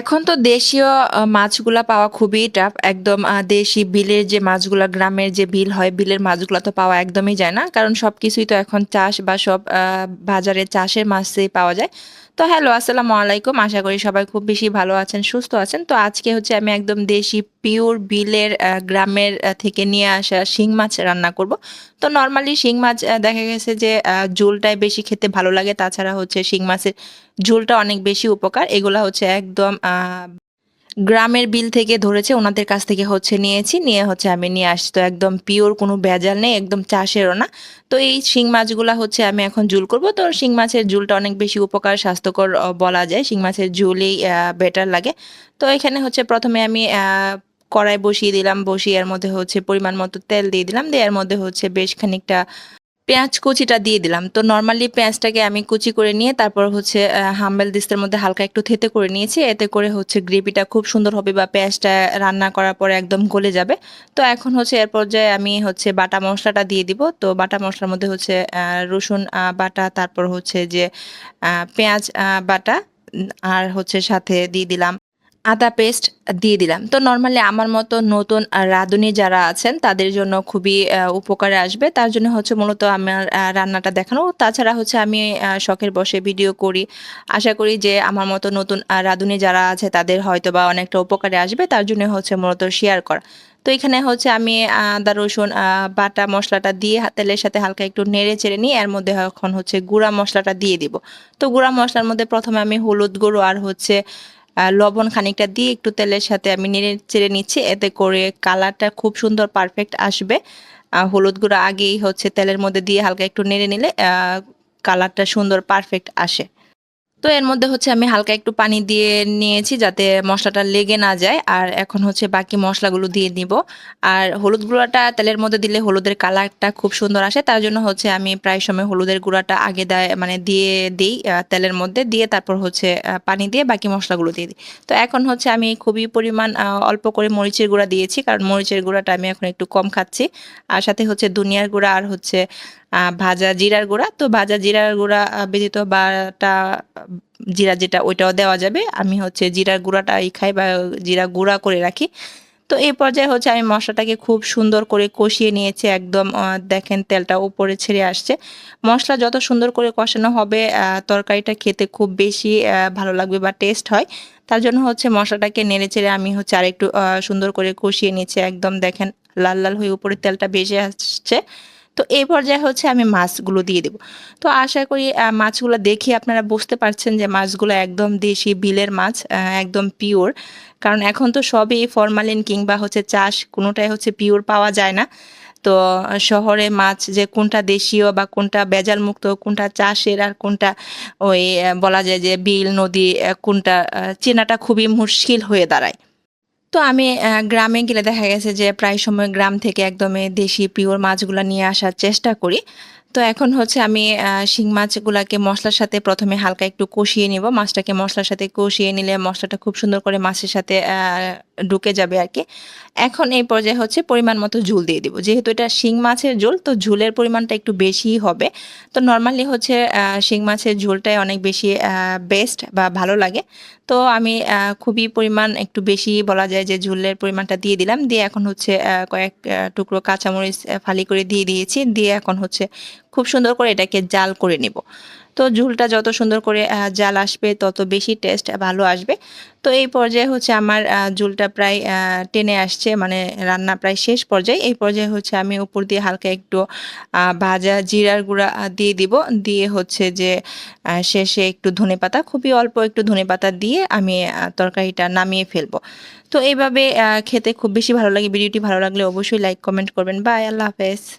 এখন তো দেশীয় মাছগুলা পাওয়া খুবই টাফ। একদম দেশি বিলের যে মাছগুলা, গ্রামের যে বিল হয়, বিলের মাছগুলা তো পাওয়া একদমই যায় না। কারণ সবকিছুই তো এখন চাষ বা সব বাজারে চাষের মাছই পাওয়া যায়। তো হ্যালো, আসসালামু আলাইকুম। আশা করি সবাই খুব বেশি ভালো আছেন, সুস্থ আছেন। তো আজকে হচ্ছে আমি একদম দেশি পিওর বিলের গ্রামের থেকে নিয়ে আসা শিং মাছ রান্না করব। তো নর্মালি শিং মাছ দেখা গেছে যে ঝোলটাই বেশি খেতে ভালো লাগে। তাছাড়া হচ্ছে শিং মাছের ঝোলটা অনেক বেশি উপকার। এগুলা হচ্ছে একদম গ্রামের বিল থেকে ধরেছে, ওনাদের কাছ থেকে হচ্ছে নিয়েছি। নিয়ে হচ্ছে আমি নিয়ে আসছি। তো একদম পিওর কোনো ভেজাল নেই, একদম চাষেরও না। তো এই শিং মাছগুলো হচ্ছে আমি এখন ঝোল করব। তো শিং মাছের ঝোলটা অনেক বেশি উপকার, স্বাস্থ্যকর বলা যায়। শিং মাছের ঝোলই বেটার লাগে। তো এখানে হচ্ছে প্রথমে আমি কড়াই বসিয়ে দিলাম। বসিয়ে এর মধ্যে হচ্ছে পরিমাণ মতো তেল দিয়ে দিলাম। দিয়ে এর মধ্যে হচ্ছে বেশ খানিকটা পেঁয়াজ কুচিটা দিয়ে দিলাম। তো নর্মালি পেঁয়াজটাকে আমি কুচি করে নিয়ে তারপর হচ্ছে হাম্বেল দিস্তার মধ্যে হালকা একটু থেতে করে নিয়েছি। এতে করে হচ্ছে গ্রেভিটা খুব সুন্দর হবে বা পেঁয়াজটা রান্না করার পরে একদম গলে যাবে। তো এখন হচ্ছে এর পর্যায়ে আমি হচ্ছে বাটা মশলাটা দিয়ে দিব। তো বাটা মশলার মধ্যে হচ্ছে রসুন বাটা, তারপর হচ্ছে যে পেঁয়াজ বাটা আর হচ্ছে সাথে দিয়ে দিলাম আদা পেস্ট দিয়ে দিলাম। তো নর্মালি আমার মতো নতুন রাঁধুনি যারা আছেন, তাদের জন্য খুবই উপকারে আসবে। তার জন্য হচ্ছে মূলত আমার রান্নাটা দেখানো। তাছাড়া হচ্ছে আমি শখের বসে ভিডিও করি। আশা করি যে আমার মতো নতুন রাঁধুনি যারা আছে, তাদের হয়তো বা অনেকটা উপকারে আসবে। তার জন্য হচ্ছে মূলত শেয়ার করা। তো এখানে হচ্ছে আমি আদা, রসুন বাটা মশলাটা দিয়ে তেলের সাথে হালকা একটু নেড়ে চেড়ে নিই এর মধ্যে এখন হচ্ছে গুঁড়া মশলাটা দিয়ে দিব। তো গুঁড়া মশলার মধ্যে প্রথমে আমি হলুদ গুঁড়ো আর হচ্ছে লবণ খানিকটা দিয়ে একটু তেলের সাথে আমি নেড়ে চেড়ে নিচ্ছি। এতে করে কালারটা খুব সুন্দর পারফেক্ট আসবে। হলুদ গুঁড়া আগেই হচ্ছে তেলের মধ্যে দিয়ে হালকা একটু নেড়ে নিলে কালারটা সুন্দর পারফেক্ট আসে। তো এর মধ্যে হচ্ছে আমি হালকা একটু পানি দিয়ে নিয়েছি যাতে মশলাটা লেগে না যায়। আর এখন হচ্ছে বাকি মশলাগুলো দিয়ে নিব। আর হলুদ গুঁড়াটা তেলের মধ্যে দিলে হলুদের কালারটা খুব সুন্দর আসে। তার জন্য হচ্ছে আমি প্রায় সময় হলুদের গুঁড়াটা আগে দেয় মানে দিয়ে দিই তেলের মধ্যে। দিয়ে তারপর হচ্ছে পানি দিয়ে বাকি মশলাগুলো দিয়ে দিই। তো এখন হচ্ছে আমি খুবই পরিমাণ অল্প করে মরিচের গুঁড়া দিয়েছি। কারণ মরিচের গুঁড়াটা আমি এখন একটু কম খাচ্ছি। আর সাথে হচ্ছে দুনিয়ার গুঁড়া আর হচ্ছে ভাজা জিরার গুঁড়া। তো ভাজা জিরার গুঁড়া ব্যতীত বাটা জিরা যেটা ওইটাও দেওয়া যাবে। আমি হচ্ছে জিরার গুঁড়াটাই খাই বা জিরা গুঁড়া করে রাখি। তো এই পর্যায়ে হচ্ছে আমি মশলাটাকে খুব সুন্দর করে কষিয়ে নিয়েছি। একদম দেখেন তেলটা উপরে ছেড়ে আসছে। মশলা যত সুন্দর করে কষানো হবে তরকারিটা খেতে খুব বেশি ভালো লাগবে বা টেস্ট হয়। তার জন্য হচ্ছে মশলাটাকে নেড়ে চেড়ে আমি হচ্ছে আরেকটু সুন্দর করে কষিয়ে নিয়েছি একদম দেখেন লাল, লাল হয়ে উপরে তেলটা ভেসে আসছে। তো এই পর্যায়ে হচ্ছে আমি মাছগুলো দিয়ে দেব। তো আশা করি মাছগুলো দেখে আপনারা বুঝতে পারছেন যে মাছগুলো একদম দেশি বিলের মাছ, একদম পিওর। কারণ এখন তো সবই ফরমালিন কিংবা হচ্ছে চাষ কোনোটাই হচ্ছে পিওর পাওয়া যায় না। তো শহরে মাছ যে কোনটা দেশীয় বা কোনটা ভেজালমুক্ত, কোনটা চাষের আর কোনটা ওই বলা যায় যে বিল, নদী কোনটা চেনাটা খুবই মুশকিল হয়ে দাঁড়ায়। তো আমি গ্রামে গেলে দেখা গেছে যে প্রায় সময় গ্রাম থেকে একদমই দেশি পিওর মাছগুলো নিয়ে আসার চেষ্টা করি। তো এখন হচ্ছে আমি শিং মাছগুলাকে মসলার সাথে প্রথমে হালকা একটু কষিয়ে নিব। মাছটাকে মশলার সাথে কষিয়ে নিলে মশলাটা খুব সুন্দর করে মাছের সাথে ঢুকে যাবে আর কি এখন এই পর্যায়ে হচ্ছে পরিমাণ মতো ঝুল দিয়ে দিব। যেহেতু এটা শিং মাছের ঝোল, তো ঝোলের পরিমাণটা একটু বেশিই হবে। তো নর্মালি হচ্ছে শিং মাছের ঝোলটাই অনেক বেশি বেস্ট বা ভালো লাগে। তো আমি খুবই পরিমাণ একটু বেশি বলা যায় যে ঝোলের পরিমাণটা দিয়ে দিলাম। দিয়ে এখন হচ্ছে কয়েক টুকরো কাঁচামরিচ ফালি করে দিয়ে দিয়েছি। দিয়ে এখন হচ্ছে খুব সুন্দর করে এটাকে জাল করে নিব। তো ঝুলটা যত সুন্দর করে জাল আসবে তত বেশি টেস্ট ভালো আসবে। তো এই পর্যায়ে হচ্ছে আমার ঝুলটা প্রায় টেনে আসছে মানে রান্না প্রায় শেষ পর্যায়ে। এই পর্যায়ে হচ্ছে আমি উপর দিয়ে হালকা একটু ভাজা জিরার গুঁড়া দিয়ে দিব। দিয়ে হচ্ছে যে শেষে একটু ধনেপাতা, খুবই অল্প একটু ধনেপাতা দিয়ে আমি তরকারিটা নামিয়ে ফেলব। তো এইভাবে খেতে খুব বেশি ভালো লাগে। ভিডিওটি ভালো লাগলে অবশ্যই লাইক, কমেন্ট করবেন। বাই, আল্লাহ হাফেজ।